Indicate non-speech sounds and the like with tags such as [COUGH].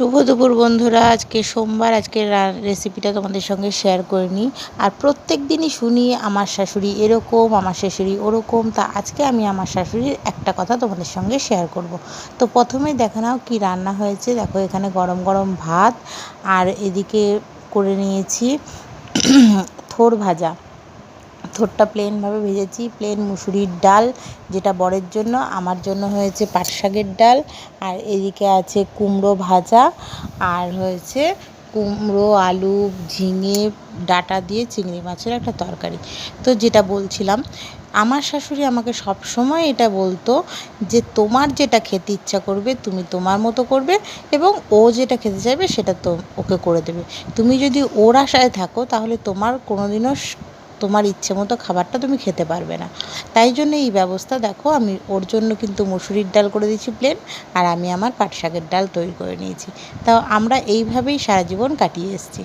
শুভ দুপুর বন্ধুরা, আজকে সোমবার আজকে রেসিপিটা তোমাদের সঙ্গে শেয়ার করে নিই। আর প্রত্যেক দিনই শুনি, আমার শাশুড়ি এরকম, আমার শাশুড়ি ওরকম, তা আজকে আমি আমার শাশুড়ির একটা কথা তোমাদের সঙ্গে শেয়ার করব। তো প্রথমে দেখে নাও কী রান্না হয়েছে। দেখো এখানে গরম গরম ভাত, আর এদিকে করে নিয়েছি [CLEARS THROAT] থোর ভাজা। থোরটা প্লেনভাবে ভেজেছি প্লেন মুসুরির ডাল, যেটা বরের জন্য, আমার জন্য হয়েছে পাট শাকের ডাল, আর এদিকে আছে কুমড়ো ভাজা, আর হয়েছে কুমড়ো, আলু, ঝিঙে, ডাটা দিয়ে চিংড়ি মাছের একটা তরকারি। তো যেটা বলছিলাম, আমার শাশুড়ি আমাকে সব সময় এটা বলতো যে, তোমার যেটা খেতে ইচ্ছা করবে, তুমি তোমার মতো করবে এবং ও যেটা খেতে চাইবে, সেটা তো ওকে করে দেবে। তুমি যদি ওর আশায় থাকো, তাহলে তোমার কোনোদিনও তোমার ইচ্ছে মতো খাবারটা তুমি খেতে পারবে না। তাই জন্য এই ব্যবস্থা দেখো, আমি ওর জন্য কিন্তু মুসুরির ডাল করে দিয়েছি প্লেন আর আমি আমার পাট শাকের ডাল তৈরি করে নিয়েছি। তাও আমরা এইভাবেই সারা জীবন কাটিয়ে এসেছি।